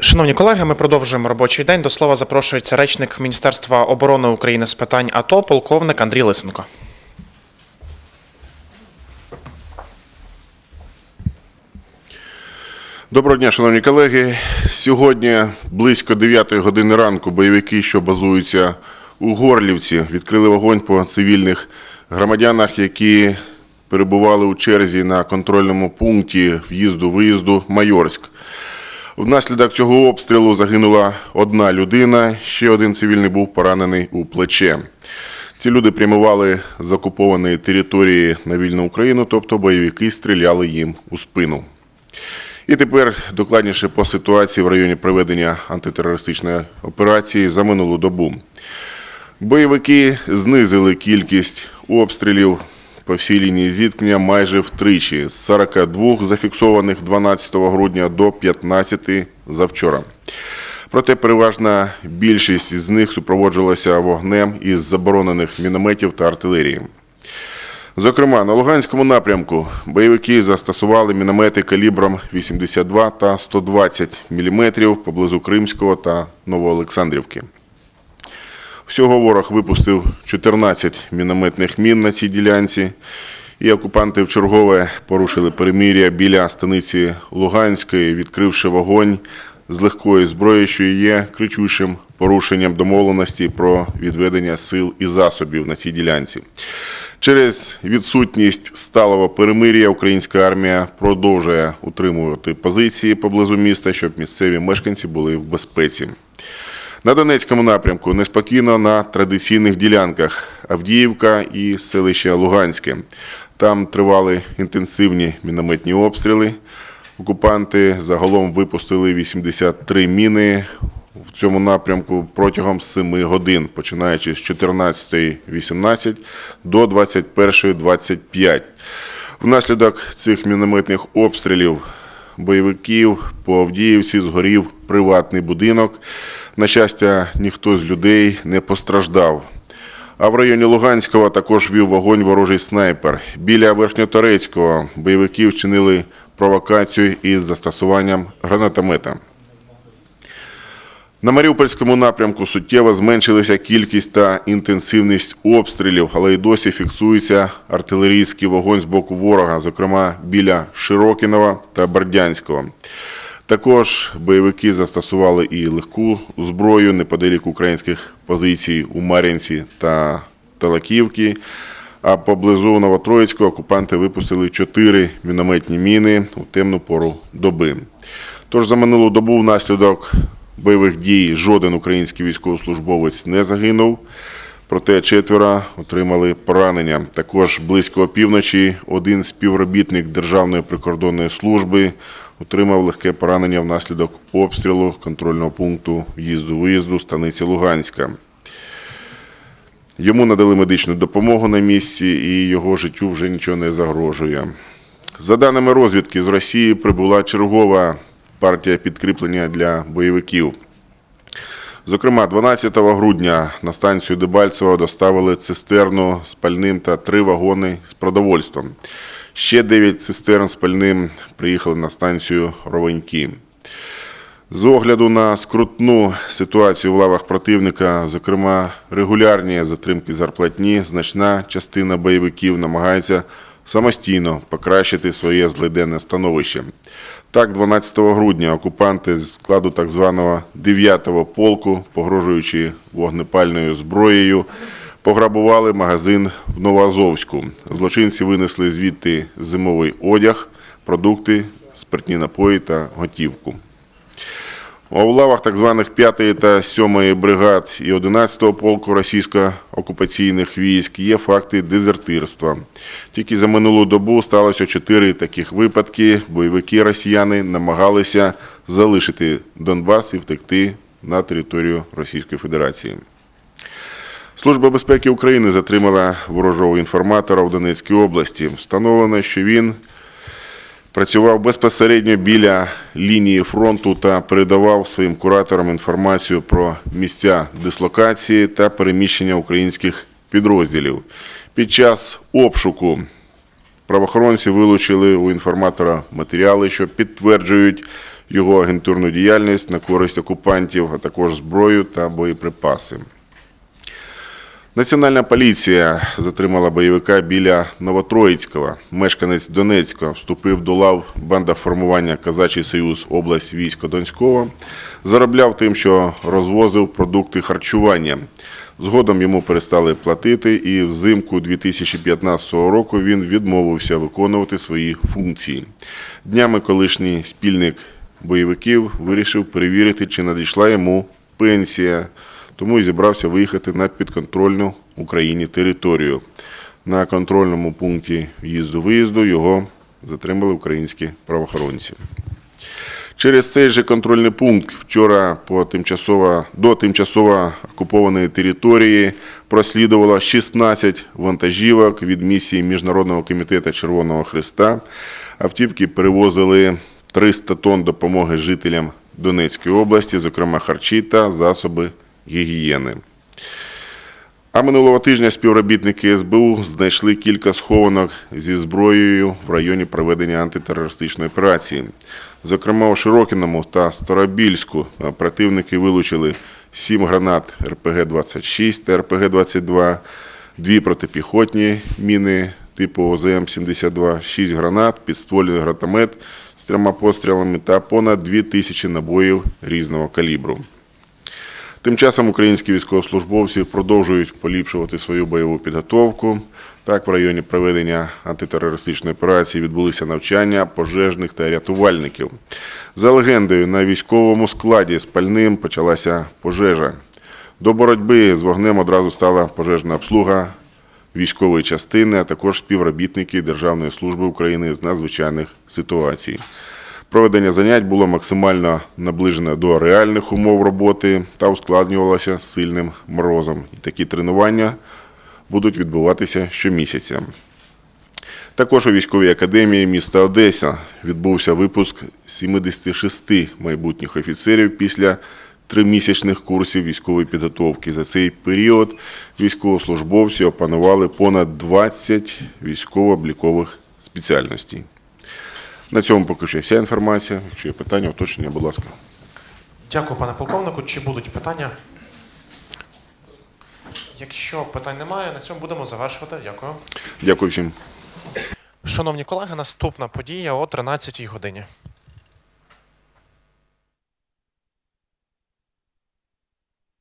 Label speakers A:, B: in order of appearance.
A: Шановні колеги, ми продовжуємо робочий день. До слова запрошується речник Міністерства оборони України з питань АТО, полковник Андрій Лисенко.
B: Доброго дня, шановні колеги. Сьогодні близько 9 години ранку бойовики, що базуються у Горлівці, відкрили вогонь по цивільних громадянах, які перебували у черзі на контрольному пункті в'їзду-виїзду Майорськ. Внаслідок цього обстрілу загинула одна людина, ще один цивільний був поранений у плече. Ці люди прямували з окупованої території на вільну Україну, тобто бойовики стріляли їм у спину. І тепер докладніше по ситуації в районі проведення антитерористичної операції за минулу добу. Бойовики знизили кількість обстрілів по всій лінії зіткнення майже втричі з 42 зафіксованих 12 грудня до 15 завчора. Проте переважна більшість з них супроводжувалася вогнем із заборонених мінометів та артилерії. Зокрема, на Луганському напрямку бойовики застосували міномети калібром 82 та 120 мм поблизу Кримського та Новоолександрівки. Всього ворог випустив 14 мінометних мін на цій ділянці, і окупанти вчергове порушили перемир'я біля станиці Луганської, відкривши вогонь з легкої зброї, що є кричущим порушенням домовленості про відведення сил і засобів на цій ділянці. Через відсутність сталого перемир'я українська армія продовжує утримувати позиції поблизу міста, щоб місцеві мешканці були в безпеці. На Донецькому напрямку неспокійно на традиційних ділянках Авдіївка і селище Луганське. Там тривали інтенсивні мінометні обстріли. Окупанти загалом випустили 83 міни в цьому напрямку протягом 7 годин, починаючи з 14.18 до 21.25. Внаслідок цих мінометних обстрілів бойовиків по Авдіївці згорів приватний будинок. На щастя, ніхто з людей не постраждав. А в районі Луганського також вів вогонь ворожий снайпер. Біля Верхньоторецького бойовики вчинили провокацію із застосуванням гранатомета. На Маріупольському напрямку суттєво зменшилася кількість та інтенсивність обстрілів, але й досі фіксується артилерійський вогонь з боку ворога, зокрема біля Широкінова та Бердянського. Також бойовики застосували і легку зброю неподалік українських позицій у Мар'їнці та Талаківці. А поблизу Новотроїцького окупанти випустили чотири мінометні міни у темну пору доби. Тож за минулу добу внаслідок бойових дій жоден український військовослужбовець не загинув. Проте четверо отримали поранення. Також близько опівночі один співробітник Державної прикордонної служби отримав легке поранення внаслідок обстрілу контрольного пункту в'їзду-виїзду станиці Луганська. Йому надали медичну допомогу на місці, і його життю вже нічого не загрожує. За даними розвідки, з Росії прибула чергова партія підкріплення для бойовиків. Зокрема, 12 грудня на станцію Дебальцево доставили цистерну з пальним та три вагони з продовольством. Ще 9 цистерн з пальним приїхали на станцію Ровеньки. З огляду на скрутну ситуацію в лавах противника, зокрема регулярні затримки зарплатні, значна частина бойовиків намагається самостійно покращити своє злиденне становище. Так, 12 грудня окупанти з складу так званого 9-го полку, погрожуючи вогнепальною зброєю, пограбували магазин в Новоазовську. Злочинці винесли звідти зимовий одяг, продукти, спиртні напої та готівку. У лавах так званих 5 та 7 бригад і 11-го полку російсько-окупаційних військ є факти дезертирства. Тільки за минулу добу сталося 4 таких випадки. Бойовики росіяни намагалися залишити Донбас і втекти на територію Російської Федерації. Служба безпеки України затримала ворожого інформатора в Донецькій області. Встановлено, що він працював безпосередньо біля лінії фронту та передавав своїм кураторам інформацію про місця дислокації та переміщення українських підрозділів. Під час обшуку правоохоронці вилучили у інформатора матеріали, що підтверджують, його агентурну діяльність на користь окупантів, а також зброю та боєприпаси. Національна поліція затримала бойовика біля Новотроїцького. Мешканець Донецька вступив до лав банда формування Казачий Союз область військо Донського. Заробляв тим, що розвозив продукти харчування. Згодом йому перестали платити, і взимку 2015 року він відмовився виконувати свої функції. Днями колишній спільник бойовиків вирішив перевірити, чи надійшла йому пенсія тому і зібрався виїхати на підконтрольну Україні територію. На контрольному пункті в'їзду-виїзду його затримали українські правоохоронці. Через цей же контрольний пункт вчора по тимчасово, до тимчасово окупованої території прослідувало 16 вантажівок від місії Міжнародного комітету Червоного Христа. Автівки перевозили 300 тонн допомоги жителям Донецької області, зокрема харчі та засоби гігієни. А минулого тижня співробітники СБУ знайшли кілька схованок зі зброєю в районі проведення антитерористичної операції. Зокрема, у Широкіному та Старобільську оперативники вилучили 7 гранат РПГ-26 та РПГ-22, дві протипіхотні міни типу ОЗМ-72, 6 гранат, підствольний гранатомет з трьома пострілами та понад 2 тисячі набоїв різного калібру. Тим часом українські військовослужбовці продовжують поліпшувати свою бойову підготовку. Так, в районі проведення антитерористичної операції відбулися навчання пожежних та рятувальників. За легендою, на військовому складі з пальним почалася пожежа. До боротьби з вогнем одразу стала пожежна обслуга військової частини, а також співробітники Державної служби України з надзвичайних ситуацій. Проведення занять було максимально наближене до реальних умов роботи та ускладнювалося сильним морозом. І такі тренування будуть відбуватися щомісяця. Також у військовій академії міста Одеса відбувся випуск 76 майбутніх офіцерів після тримісячних курсів військової підготовки. За цей період військовослужбовці опанували понад 20 військово-облікових спеціальностей. На цьому поки що вся інформація. Якщо є питання, уточнення, будь ласка.
A: Дякую, пане полковнику. Чи будуть питання? Якщо питань немає, на цьому будемо завершувати. Дякую.
B: Дякую всім.
A: Шановні колеги, наступна подія о 13 годині.